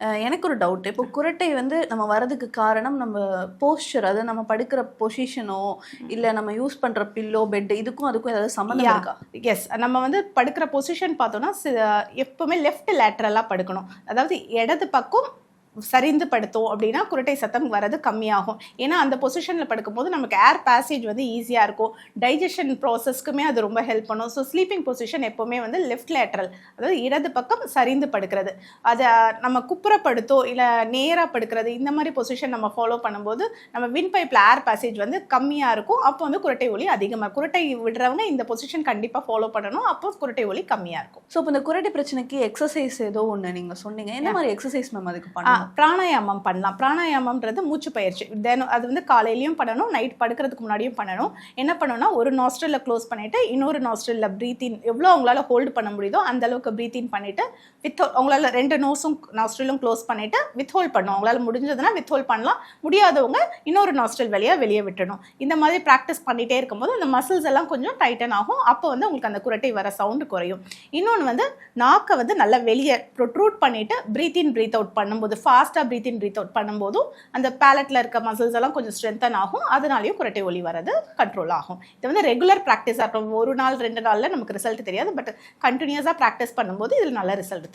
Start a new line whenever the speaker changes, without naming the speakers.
எனக்கு ஒரு டவுட் இப்போ குரட்டை வந்து நம்ம வரதுக்கு காரணம் நம்ம போஸ்டர் அது நம்ம படுக்கிற பொசிஷனோ இல்ல நம்ம யூஸ் பண்ற பில்லோ பெட் இதுக்கும் அதுக்கும் ஏதாவது சம்மந்தம். இருக்கா?
எஸ் நம்ம வந்து படுக்கிற பொசிஷன் பார்த்தோம்னா எப்பவுமே லெஃப்ட் லேட்ரலாக படுக்கணும். அதாவது இடது பக்கம் சரிந்து படுத்தோம் அப்படின்னா குரட்டை சத்தம் வரது கம்மியாகும். ஏன்னா அந்த பொசிஷனில் படுக்கும்போது நமக்கு ஏர் பேசேஜ் வந்து ஈஸியாக இருக்கும். டைஜஷன் ப்ராசஸ்க்குமே அது ரொம்ப ஹெல்ப் பண்ணும். ஸோ ஸ்லீப்பிங் பொசிஷன் எப்போவுமே வந்து லெஃப்ட் லேட்ரல் அதாவது இடது பக்கம் சரிந்து படுக்கிறது அதை நம்ம குப்புறப்படுத்தோ இல்லை நேராக படுக்கிறது இந்த மாதிரி பொசிஷன் நம்ம ஃபாலோ பண்ணும்போது நம்ம வின் பைப்பில் ஏர் பேசேஜ் வந்து கம்மியாக இருக்கும். அப்போ வந்து குரட்டை ஒலி அதிகமாக குரட்டை விடுறவங்க இந்த பொசிஷன் கண்டிப்பாக ஃபாலோ பண்ணணும். அப்போ குரட்டை ஒலி கம்மியாக இருக்கும்.
ஸோ இப்போ இந்த குரட்டை பிரச்சனைக்கு எக்ஸசைஸ் ஏதோ ஒண்ணு நீங்க சொன்னீங்க. என்ன மாதிரி எக்ஸசைஸ் மேம் அதுக்கு
ஆ,
பண்ணணும்?
பிராணாயாமம் பண்ணலாம். பிராணாயாமம்ன்றது மூச்சு பயிற்சி. தினம் அது வந்து காலையிலையும் பண்ணணும் நைட் படுக்கிறதுக்கு முன்னாடியும் பண்ணணும். என்ன பண்ணணும்னா ஒரு நாஸ்ட்ரலில் க்ளோஸ் பண்ணிவிட்டு இன்னொரு நாஸ்ட்ரலில் ப்ரீத்தின் எவ்வளோ அவங்களால ஹோல்டு பண்ண முடியுதோ அந்த அளவுக்கு ப்ரீத் இன் வித் அவங்களால ரெண்டு நோஸும் நாஸ்ட்ரலும் க்ளோஸ் பண்ணிவிட்டு வித் ஹோல்ட் பண்ணணும். அவங்களால முடிஞ்சதுன்னா வித் ஹோல்ட் பண்ணலாம். முடியாதவங்க இன்னொரு நாஸ்ட்ரல் வழியாக வெளியே விட்டணும் இந்த மாதிரி ப்ராக்டிஸ் பண்ணிகிட்டே இருக்கும்போது அந்த மசில்ஸ் எல்லாம் கொஞ்சம் டைட்டன் ஆகும். அப்போ வந்து உங்களுக்கு அந்த குரட்டை வர சவுண்டு குறையும். இன்னொன்று வந்து நாக்கை வந்து நல்லா வெளியே ப்ரொட்ரூட் பண்ணிவிட்டு ப்ரீத் இன் ப்ரீத் அவுட் பண்ணும்போது ஃபாஸ்ட்டாக ப்ரீத் இன் ப்ரீத் அவுட் பண்ணும்போதும் அந்த பேலட்டில் இருக்க மசில்ஸ் எல்லாம் கொஞ்சம் ஸ்ட்ரென்தன் ஆகும். அதனாலையும் குரட்டை ஒலி வரது கண்ட்ரோல் ஆகும். இது வந்து ரெகுலர் ப்ராக்டிஸாக இருக்கும் ஒரு நாள் ரெண்டு நாளில் நமக்கு ரிசல்ட் தெரியாது. பட் கண்டினியூஸாக ப்ராக்டிஸ் பண்ணும்போது இதில் நல்ல ரிசல்ட் தெரியும்.